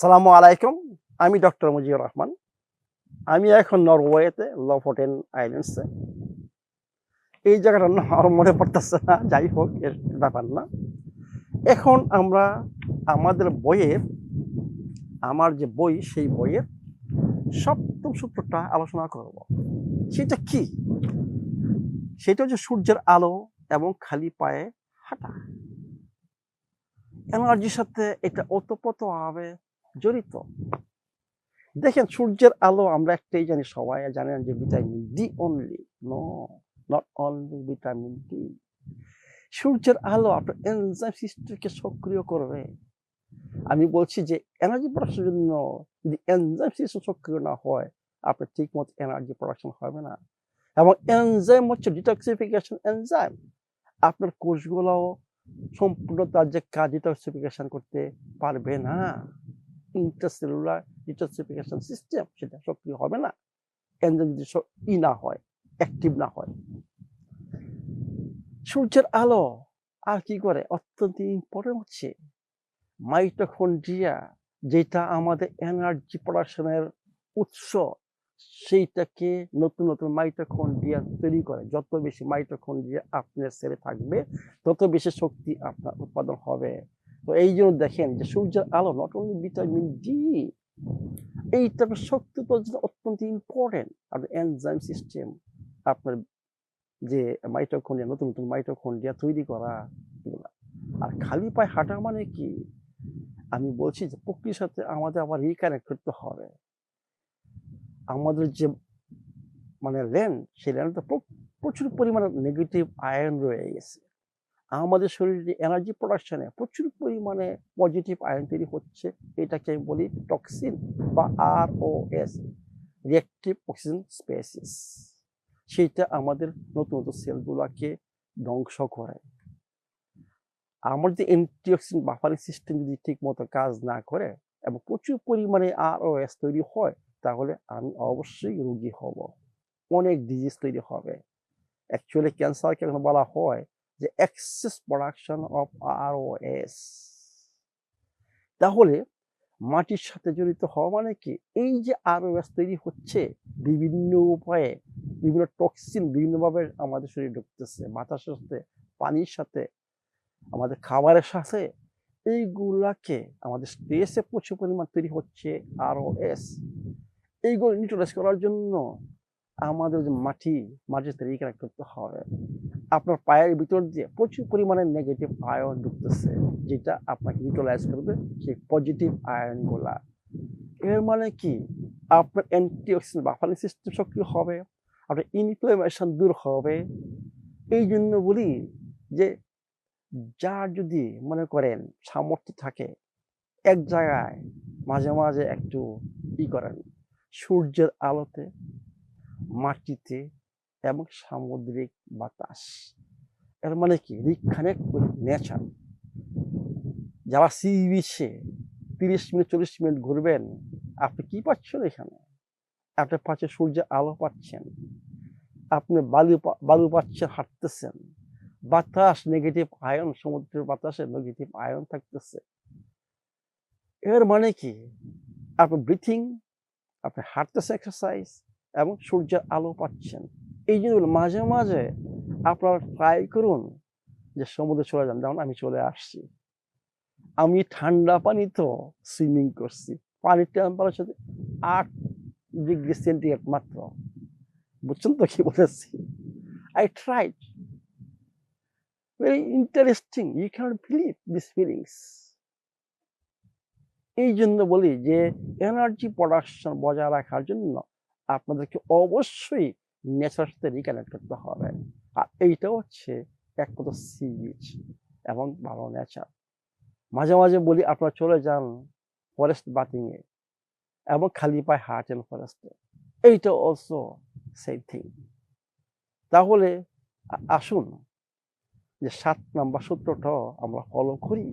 সালামু আলাইকুম, আমি ডক্টর মুজিবুর রহমান। আমি এখন নরওয়েতে লফোটেন আইল্যান্ডসে। এই জায়গাটা না আমার মনে পড়তেছে না, যাই হোক, এর ব্যাপার না। এখন আমরা আমাদের বইয়ের, আমার যে বই, সেই বইয়ের সপ্তম সূত্রটা আলোচনা করব। সেটা কি? সেটা হচ্ছে সূর্যের আলো এবং খালি পায়ে হাঁটা। এনার্জির সাথে এটা ওতপ্রোতভাবে জড়িত। দেখেন, সূর্যের আলো আমরা একটাই জানি সবাই জানেন যে vitamin D only no not only vitamin D সূর্যের আলো আপনার এনজাইম সিস্টেমকে সক্রিয় করবে। আমি বলছি যে এনার্জি প্রোডাকশনের জন্য যদি এনজাইম সিস্টেম সক্রিয় না হয়, আপনার ঠিক মতো এনার্জি প্রোডাকশন হবে না। এবং এনজাইম হচ্ছে ডিটক্সিফিকেশন এনজাইম আপনার কোষগুলোও সম্পূর্ণ তার যে কাজ ডিটক্সিফিকেশন করতে পারবে না। ইন্টারসেলুলার ডিটক্সিফিকেশন সিস্টেম সেটা সক্রিয় হবে না। এনজাইম যদি ই না হয় অ্যাক্টিভ না হয়। সূর্যের আলো আর কি করে? অত্যন্ত ইম্পর্টেন্ট হচ্ছে। মাইটোকন্ড্রিয়া যেটা আমাদের এনার্জি প্রোডাকশনের উৎস, সেইটাকে নতুন নতুন মাইটোকন্ড্রিয়া তৈরি করে। যত বেশি মাইটোকন্ড্রিয়া আপনার সেলে থাকবে, তত বেশি শক্তি আপনার উৎপাদন হবে। তো এই জন্য দেখেন যে সূর্যের আলো নট অনলি ভিটামিন ডি এইটা শক্তি উৎপাদনের জন্য অত্যন্ত ইম্পর্টেন্ট আপনার এনজাইম সিস্টেম আপনার যে মাইটোকন্ড্রিয়া নতুন নতুন মাইটোকন্ড্রিয়া তৈরি করা আর খালি পায়ে হাঁটা মানে কি? আমি বলছি যে প্রকৃতির সাথে আমাদের আবার রিকানেক্ট করতে হবে। আমাদের যে মানে ল্যান্ড সেই ল্যান্ডে প্রচুর পরিমাণে নেগেটিভ আয়ন রয়ে গেছে। আমাদের শরীরে এনার্জি প্রোডাকশনে প্রচুর পরিমাণে পজিটিভ আয়ন তৈরি হচ্ছে। এটাকে আমি বলি টক্সিন বা R O S reactive oxygen species সেইটা আমাদের নতুন নতুন সেলগুলোকে ধ্বংস করে। আমার যে অ্যান্টিঅক্সিডেন্ট বাফারিং সিস্টেম যদি ঠিক মতো কাজ না করে এবং প্রচুর পরিমাণে আর ও এস তৈরি হয়, তাহলে আমি অবশ্যই রোগী হব। অনেক ডিজিজ তৈরি হবে। অ্যাকচুয়ালি ক্যান্সারকে এখন বলা হয়? যে excess production of R S তাহলে মাটির সাথে জড়িত হওয়া মানে কি? এই যে আর ও এস তৈরি হচ্ছে বিভিন্ন উপায়ে, বিভিন্ন টক্সিন বিভিন্নভাবে আমাদের শরীরে ঢুকতেছে, বাতাসের সাথে, পানির সাথে, আমাদের খাবারের সাথে, এইগুলাকে আমাদের স্পেসে প্রচুর পরিমাণ তৈরি হচ্ছে আর এস এইগুলো নিউট্রালাইজ করার জন্য আমাদের যে মাটি, মাটির রিকানেক্ট করতে হবে। আপনার পায়ের ভিতর দিয়ে প্রচুর পরিমাণে নেগেটিভ আয়ন ঢুকতেছে, যেটা আপনাকে ইউটিলাইজ করবে সেই পজিটিভ আয়নগুলা এর মানে কি? আপনার অ্যান্টিঅক্সিডেন্ট বাফারিং সিস্টেম সক্রিয় হবে, আপনার ইনফ্লামেশন দূর হবে। এই জন্য বলি যে, যার যদি মনে করেন সামর্থ্য থাকে, এক জায়গায় মাঝে মাঝে একটু ই করেন। সূর্যের আলোতে মাটিতে এবং সামুদ্রিক বাতাস। এর মানে কি? উইথ নেচার যারা সি বিচে তিরিশ মিনিট, চল্লিশ মিনিট ঘুরবেন, আপনি কি পাচ্ছেন এখানে? আপনি পাচ্ছে সূর্যের আলো পাচ্ছেন। আপনি বালু বালু পাচ্ছেন, হাঁটতেছেন। বাতাস নেগেটিভ আয়ন সমুদ্রের বাতাসে নেগেটিভ আয়ন থাকতেছে। এর মানে কি? আপনি ব্রিথিং আপনি হাঁটতেছে এক্সারসাইজ এবং সূর্যের আলো পাচ্ছেন। এই জিনিসগুলো মাঝে মাঝে আপনারা ট্রাই করুন যে সমুদ্রে চলে যান। যেমন আমি চলে আসছি। আমি ঠান্ডা পানি তো সুইমিং করছি। পানির টেম্পারেচার আট ডিগ্রি সেন্টিগ্রেড মাত্র। বুঝছেন তো কি বলেছি I tried very interesting you can't believe this feelings এই জন্য বলি যে এনার্জি প্রোডাকশন বজায় রাখার জন্য আপনাদেরকে অবশ্যই নেচার সাথে রিকানেক্ট করতে হবে। আর এইটা হচ্ছে এক কথা সি বিচ এবং ভালো নেচার মাঝে মাঝে বলি, আপনারা চলে যান ফরেস্ট বাতিংয়ে এবং খালি পায়ে হাঁটেন ফরেস্টে এইটা অলসো সেম থিং তাহলে আসুন যে সাত নাম্বার সূত্রটা আমরা ফলো করি।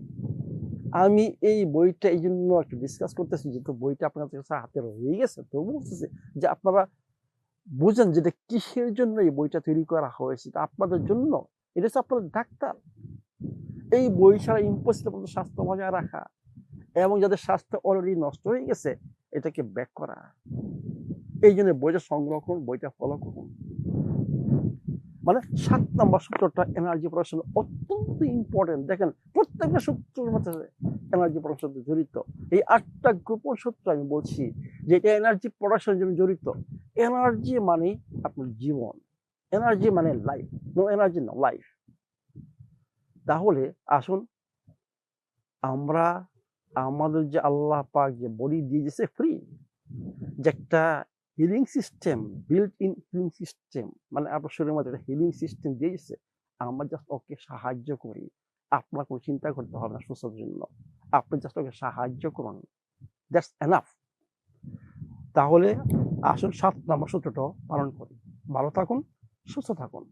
আমি এই বইটা, এই জন্য একটু ডিসকাস করতেছি যেহেতু বইটা আপনার কাছে হাতে রয়ে গেছে। তো বলতেছি যে, আপনারা বুঝেন যে, এটা কিসের জন্য এই বইটা তৈরি করা হয়েছে? আপনাদের জন্য? এটা হচ্ছে আপনাদের ডাক্তার। এই বই ছাড়া ইম্পসিবল স্বাস্থ্য বজায় রাখা এবং যাদের স্বাস্থ্য অলরেডি নষ্ট হয়ে গেছে, এটাকে ব্যাক করা। এই জন্য বইটা সংগ্রহ করুন বইটা ফলো করুন। মানে সাত নম্বর সূত্রটা এনার্জি প্রোডাকশন অত্যন্ত ইম্পর্টেন্ট দেখেন, প্রত্যেকটা সূত্রের মধ্যে এনার্জি প্রোডাকশন জড়িত। এই আটটা গোপন সূত্র আমি বলছি যে এটা এনার্জি প্রোডাকশনের জন্য জড়িত। এনার্জি মানে আপনার জীবন। এনার্জি মানে life no energy no life তাহলে আসুন, আমরা আমাদের যে আল্লাহ পাক যে বডি দিয়ে দিয়েছে ফ্রি যে একটা healing system built in healing system মানে আপনার শরীরের মধ্যে একটা হিলিং সিস্টেম দিয়েছে আমরা জাস্ট ওকে সাহায্য করি। আপনার কোনো চিন্তা করতে হবে না সুস্থতার জন্য। আপনি জাস্ট ওকে সাহায্য করুন। দ্যাটস এনাফ তাহলে আসুন সাত নম্বর সূত্রটা পালন করি। ভালো থাকুন, সুস্থ থাকুন।